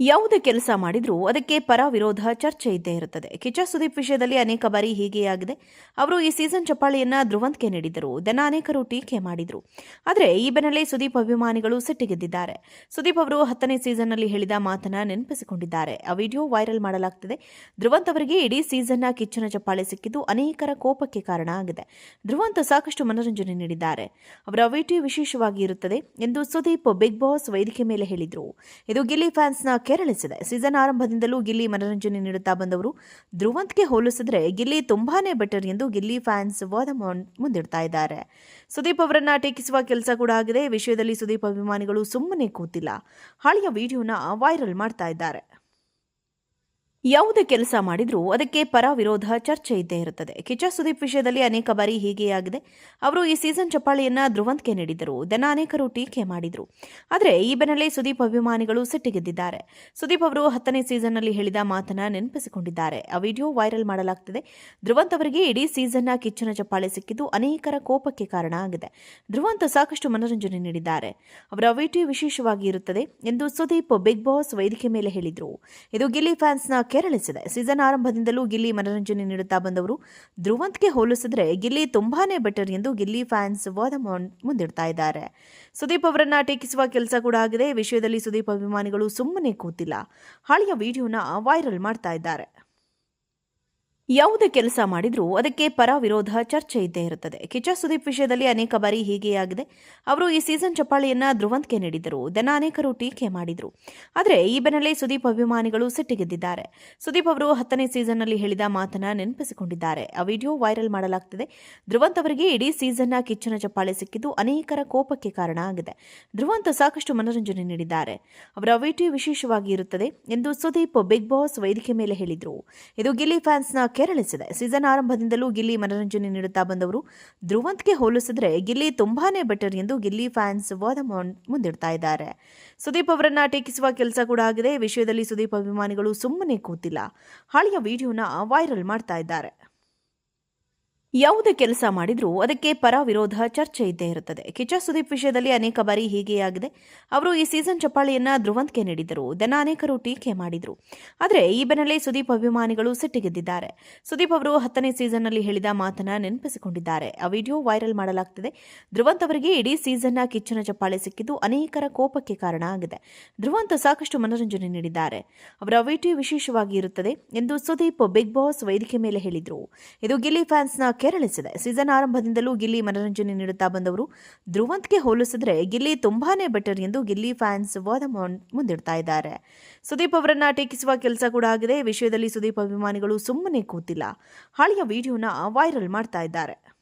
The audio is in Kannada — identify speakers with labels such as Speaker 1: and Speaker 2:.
Speaker 1: ಯಾವುದೇ ಕೆಲಸ ಮಾಡಿದ್ರೂ ಅದಕ್ಕೆ ಪರ ವಿರೋಧ ಚರ್ಚೆ ಇದ್ದೇ ಇರುತ್ತದೆ. ಕಿಚ್ಚ ಸುದೀಪ್ ವಿಷಯದಲ್ಲಿ ಅನೇಕ ಬಾರಿ ಹೀಗೆ ಆಗಿದೆ. ಅವರು ಈ ಸೀಸನ್ ಚಪ್ಪಾಳಿಯನ್ನ ಧ್ರುವಂತ್ಗೆ ನೀಡಿದರು ದನ ಅನೇಕರು ಟೀಕೆ ಮಾಡಿದರು. ಆದರೆ ಈ ಬೆನ್ನಲ್ಲೇ ಸುದೀಪ್ ಅಭಿಮಾನಿಗಳು ಸಿಟ್ಟಿಗೆದ್ದಿದ್ದಾರೆ. ಸುದೀಪ್ ಅವರು ಹತ್ತನೇ ಸೀಸನ್ನಲ್ಲಿ ಹೇಳಿದ ಮಾತನ್ನ ನೆನಪಿಸಿಕೊಂಡಿದ್ದಾರೆ. ಆ ವಿಡಿಯೋ ವೈರಲ್ ಮಾಡಲಾಗ್ತಿದೆ. ಧ್ರುವಂತ್ ಅವರಿಗೆ ಇಡೀ ಸೀಸನ್ನ ಕಿಚ್ಚನ ಚಪ್ಪಾಳೆ ಸಿಕ್ಕಿದ್ದು ಅನೇಕರ ಕೋಪಕ್ಕೆ ಕಾರಣ ಆಗಿದೆ. ಧ್ರುವಂತ್ ಸಾಕಷ್ಟು ಮನರಂಜನೆ ನೀಡಿದ್ದಾರೆ. ಅವರ ವಿಟಿ ವಿಶೇಷವಾಗಿ ಇರುತ್ತದೆ ಎಂದು ಸುದೀಪ್ ಬಿಗ್ ಬಾಸ್ ವೇದಿಕೆ ಮೇಲೆ ಹೇಳಿದರು. ಇದು ಗಿಲ್ಲಿ ಫ್ಯಾನ್ಸ್ನ ಕೆರಳಿಸಿದೆ. ಸೀಸನ್ ಆರಂಭದಿಂದಲೂ ಗಿಲ್ಲಿ ಮನರಂಜನೆ ನೀಡುತ್ತಾ ಬಂದವರು ಧ್ರುವಂತ್ಗೆ ಹೋಲಿಸಿದ್ರೆ ಗಿಲ್ಲಿ ತುಂಬಾನೇ ಬೆಟರ್ ಎಂದು ಗಿಲ್ಲಿ ಫ್ಯಾನ್ಸ್ ವಾದ ಮುಂದಿಡ್ತಾ ಇದ್ದಾರೆ. ಸುದೀಪ್ ಅವರನ್ನ ಟೀಕಿಸುವ ಕೆಲಸ ಕೂಡ ಆಗಿದೆ. ವಿಷಯದಲ್ಲಿ ಸುದೀಪ್ ಅಭಿಮಾನಿಗಳು ಸುಮ್ಮನೆ ಕೂತಿಲ್ಲ. ಹಳೆಯ ವಿಡಿಯೋನ ವೈರಲ್ ಮಾಡ್ತಾ ಇದ್ದಾರೆ. ಯಾವುದೇ ಕೆಲಸ ಮಾಡಿದರೂ ಅದಕ್ಕೆ ಪರ ವಿರೋಧ ಚರ್ಚೆ ಇದ್ದೇ ಇರುತ್ತದೆ. ಕಿಚ್ಚ ಸುದೀಪ್ ವಿಷಯದಲ್ಲಿ ಅನೇಕ ಬಾರಿ ಹೀಗೆ ಆಗಿದೆ. ಅವರು ಈ ಸೀಸನ್ ಚಪ್ಪಾಳಿಯನ್ನ ಧ್ರುವಂತ್ಗೆ ನೀಡಿದರು ದನ ಅನೇಕರು ಟೀಕೆ ಮಾಡಿದ್ರು. ಆದರೆ ಈ ಬೆನ್ನಲ್ಲೇ ಸುದೀಪ್ ಅಭಿಮಾನಿಗಳು ಸಿಟ್ಟಿಗೆದ್ದಿದ್ದಾರೆ. ಸುದೀಪ್ ಅವರು ಹತ್ತನೇ ಸೀಸನ್ನಲ್ಲಿ ಹೇಳಿದ ಮಾತನ್ನ ನೆನಪಿಸಿಕೊಂಡಿದ್ದಾರೆ. ಆ ವಿಡಿಯೋ ವೈರಲ್ ಮಾಡಲಾಗ್ತಿದೆ. ಧ್ರುವಂತ್ ಅವರಿಗೆ ಇಡೀ ಸೀಸನ್ನ ಕಿಚ್ಚನ ಚಪ್ಪಾಳೆ ಸಿಕ್ಕಿದ್ದು ಅನೇಕರ ಕೋಪಕ್ಕೆ ಕಾರಣ ಆಗಿದೆ. ಧ್ರುವಂತ್ ಸಾಕಷ್ಟು ಮನರಂಜನೆ ನೀಡಿದ್ದಾರೆ. ಅವರ ವಿಟಿ ವಿಶೇಷವಾಗಿ ಇರುತ್ತದೆ ಎಂದು ಸುದೀಪ್ ಬಿಗ್ ಬಾಸ್ ವೇದಿಕೆ ಮೇಲೆ ಹೇಳಿದರು. ಇದು ಗಿಲ್ಲಿ ಫ್ಯಾನ್ಸ್ನ ಕೆರಳಿಸಿದೆ. ಸೀಸನ್ ಆರಂಭದಿಂದಲೂ ಗಿಲ್ಲಿ ಮನರಂಜನೆ ನೀಡುತ್ತಾ ಬಂದವರು. ಧ್ರುವಂತ್ಗೆ ಹೋಲಿಸಿದ್ರೆ ಗಿಲ್ಲಿ ತುಂಬಾನೇ ಬೆಟರ್ ಎಂದು ಗಿಲ್ಲಿ ಫ್ಯಾನ್ಸ್ ವಾದ ಮುಂದಿಡ್ತಾ ಇದ್ದಾರೆ. ಸುದೀಪ್ ಅವರನ್ನ ಟೀಕಿಸುವ ಕೆಲಸ ಕೂಡ ಆಗಿದೆ. ವಿಷಯದಲ್ಲಿ ಸುದೀಪ್ ಅಭಿಮಾನಿಗಳು ಸುಮ್ಮನೆ ಕೂತಿಲ್ಲ. ಹಳೆಯ ವಿಡಿಯೋನ ವೈರಲ್ ಮಾಡ್ತಾ ಇದ್ದಾರೆ. ಯಾವುದೇ ಕೆಲಸ ಮಾಡಿದರೂ ಅದಕ್ಕೆ ಪರ ವಿರೋಧ ಚರ್ಚೆ ಇದ್ದೇ ಇರುತ್ತದೆ. ಕಿಚ್ಚ ಸುದೀಪ್ ವಿಷಯದಲ್ಲಿ ಅನೇಕ ಬಾರಿ ಹೀಗೆ ಆಗಿದೆ. ಅವರು ಈ ಸೀಸನ್ ಚಪ್ಪಾಳಿಯನ್ನ ಧ್ರುವಂತ್ಗೆ ನೀಡಿದರು ದನ ಅನೇಕರು ಟೀಕೆ ಮಾಡಿದ್ರು. ಆದರೆ ಈ ಬೆನ್ನಲ್ಲೇ ಸುದೀಪ್ ಅಭಿಮಾನಿಗಳು ಸಿಟ್ಟಿಗೆದ್ದಿದ್ದಾರೆ. ಸುದೀಪ್ ಅವರು ಹತ್ತನೇ ಸೀಸನ್ನಲ್ಲಿ ಹೇಳಿದ ಮಾತನ್ನ ನೆನಪಿಸಿಕೊಂಡಿದ್ದಾರೆ. ಆ ವಿಡಿಯೋ ವೈರಲ್ ಮಾಡಲಾಗ್ತಿದೆ. ಧ್ರುವಂತ್ ಅವರಿಗೆ ಇಡೀ ಸೀಸನ್ನ ಕಿಚ್ಚನ ಚಪ್ಪಾಳೆ ಸಿಕ್ಕಿದ್ದು ಅನೇಕರ ಕೋಪಕ್ಕೆ ಕಾರಣ ಆಗಿದೆ. ಧ್ರುವಂತ್ ಸಾಕಷ್ಟು ಮನರಂಜನೆ ನೀಡಿದ್ದಾರೆ. ಅವರ ವಿಡಿಯೋ ವಿಶೇಷವಾಗಿ ಇರುತ್ತದೆ ಎಂದು ಸುದೀಪ್ ಬಿಗ್ ಬಾಸ್ ವೇದಿಕೆ ಮೇಲೆ ಹೇಳಿದರು. ಇದು ಗಿಲ್ಲಿ ಫ್ಯಾನ್ಸ್ನ ಕೆರಳಿಸಿದೆ. ಸೀಸನ್ ಆರಂಭದಿಂದಲೂ ಗಿಲ್ಲಿ ಮನರಂಜನೆ ನೀಡುತ್ತಾ ಬಂದವರು. ಧ್ರುವಂತ್ಗೆ ಹೋಲಿಸಿದ್ರೆ ಗಿಲ್ಲಿ ತುಂಬಾನೇ ಬೆಟರ್ ಎಂದು ಗಿಲ್ಲಿ ಫ್ಯಾನ್ಸ್ ವಾದ ಮುಂದಿಡ್ತಾ ಇದ್ದಾರೆ. ಸುದೀಪ್ ಅವರನ್ನ ಟೀಕಿಸುವ ಕೆಲಸ ಕೂಡ ಆಗಿದೆ. ವಿಷಯದಲ್ಲಿ ಸುದೀಪ್ ಅಭಿಮಾನಿಗಳು ಸುಮ್ಮನೆ ಕೂತಿಲ್ಲ. ಹಳೆಯ ವಿಡಿಯೋನ ವೈರಲ್ ಮಾಡ್ತಾ ಇದ್ದಾರೆ. ಯಾವುದೇ ಕೆಲಸ ಮಾಡಿದರೂ ಅದಕ್ಕೆ ಪರ ವಿರೋಧ ಚರ್ಚೆ ಇದ್ದೇ ಇರುತ್ತದೆ. ಕಿಚ್ಚ ಸುದೀಪ್ ವಿಷಯದಲ್ಲಿ ಅನೇಕ ಬಾರಿ ಹೀಗೆ ಆಗಿದೆ. ಅವರು ಈ ಸೀಸನ್ ಚಪ್ಪಾಳಿಯನ್ನ ಧ್ರುವಂತ್ಗೆ ನೀಡಿದರು ದನ ಅನೇಕರು ಟೀಕೆ ಮಾಡಿದ್ರು. ಆದರೆ ಈ ಬೆನ್ನಲ್ಲೇ ಸುದೀಪ್ ಅಭಿಮಾನಿಗಳು ಸಿಟ್ಟಿಗೆದ್ದಿದ್ದಾರೆ. ಸುದೀಪ್ ಅವರು ಹತ್ತನೇ ಸೀಸನ್ನಲ್ಲಿ ಹೇಳಿದ ಮಾತನ್ನ ನೆನಪಿಸಿಕೊಂಡಿದ್ದಾರೆ. ಆ ವಿಡಿಯೋ ವೈರಲ್ ಮಾಡಲಾಗ್ತಿದೆ. ಧ್ರುವಂತ್ ಅವರಿಗೆ ಇಡೀ ಸೀಸನ್ನ ಕಿಚ್ಚನ ಚಪ್ಪಾಳೆ ಸಿಕ್ಕಿದ್ದು ಅನೇಕರ ಕೋಪಕ್ಕೆ ಕಾರಣ ಆಗಿದೆ. ಧ್ರುವಂತ್ ಸಾಕಷ್ಟು ಮನರಂಜನೆ ನೀಡಿದ್ದಾರೆ. ಅವರ ವಿಟಿ ವಿಶೇಷವಾಗಿ ಇರುತ್ತದೆ ಎಂದು ಸುದೀಪ್ ಬಿಗ್ ಬಾಸ್ ವೇದಿಕೆ ಮೇಲೆ ಹೇಳಿದರು. ಇದು ಗಿಲ್ಲಿ ಫ್ಯಾನ್ಸ್ನ ಕೆರಳಿಸಿದೆ. ಸೀಸನ್ ಆರಂಭದಿಂದಲೂ ಗಿಲ್ಲಿ ಮನರಂಜನೆ ನೀಡುತ್ತಾ ಬಂದವರು. ಧ್ರುವಂತ್ಗೆ ಹೋಲಿಸಿದ್ರೆ ಗಿಲ್ಲಿ ತುಂಬಾನೇ ಬೆಟರ್ ಎಂದು ಗಿಲ್ಲಿ ಫ್ಯಾನ್ಸ್ ವಾದ ಮುಂದಿಡ್ತಾ ಇದ್ದಾರೆ. ಸುದೀಪ್ ಅವರನ್ನ ಟೀಕಿಸುವ ಕೆಲಸ ಕೂಡ ಆಗಿದೆ. ವಿಷಯದಲ್ಲಿ ಸುದೀಪ್ ಅಭಿಮಾನಿಗಳು ಸುಮ್ಮನೆ ಕೂತಿಲ್ಲ. ಹಳೆಯ ವಿಡಿಯೋನ ವೈರಲ್ ಮಾಡ್ತಾ ಇದ್ದಾರೆ.